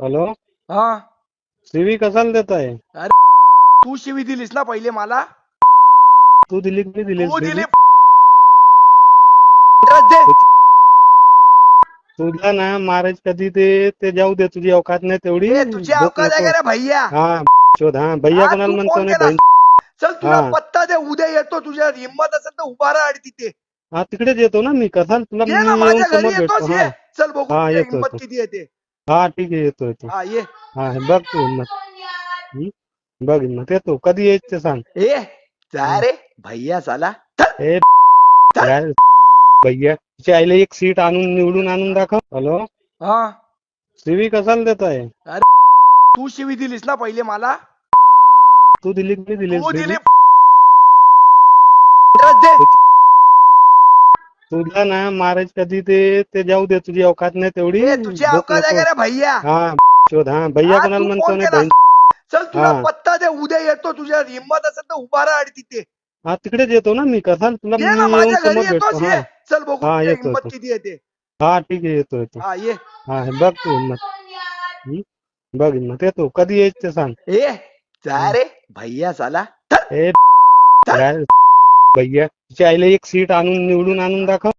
Hello? हा. CV कशाला देत आहे तू शिवी दिलीस ना पहिले मला? तू दिली की दिली तू CV? दिली ऍड्रेस दे. तुला ना महाराज कधी ते ते जाऊ दे तुझी अवकात नाही तेवढी. ए, तुझी भूक अवकाश आहे नको. का रे भैया? हा शोध हा. भैया हा, कोणाला तू म्हणतो फोन नाही केला. बहीण? चल तुला हा. पत्ता दे उद्या येतो तुझ्या हिंमत असेल तर उभा राहा आणि तिथे. हा तिकडेच येतो ना मी. कसाल तुला मी ये ना येऊन माझ्या घरी समोर येतोस भेटतो ये. हा. चल बघू हा, तुझी येतो, हिंमत येतो. किती येते हा ठीक आहे येतो येतो हा ये. हा बघ तू हिंमत? बघ हिंमत येतो कधी यायचं ते सांग. ए जा रे भैया साला ए काय भैया. तिच्या आईला एक सीट आणून निवडून आणून दाखव. हॅलो? हा. सीवी कशाला देत आहे तू शिवी दिलीस ना पहिले मला. तू दिली की नाही दिली तू दिली CV? ऍड्रेस दे. तुला ना महाराज कधी ते ते जाऊ दे तुझी अवकात नाही तेवढी. ए, तुझी भूक अवकाश आहे नको. का रे भैया? हा शोध हा. भैया हा, कोणाला तू म्हणतो फोन नाही केला. चल तुला हा. पत्ता दे उद्या येतो तुझ्या हिंमत असेल तर उभा राहा आणि तिथे. हा तिकडेच येतो ना मी. कसाल तुला मी ये ना येऊन माझ्या घरी समोर येतोस भेटतो ये. हा. चल बघू हा, तुझी येतो, हिंमत येतो. किती येते हा ठीक आहे येतो येतो. हा ये. हा हे बघ तू हिंमत? बघ हिंमत येतो. कधी यायचं ते सांग. ए जा रे भैया साला. ए काय भैया तिच्या आईला एक सीट आणून निवडून आणून दाखव.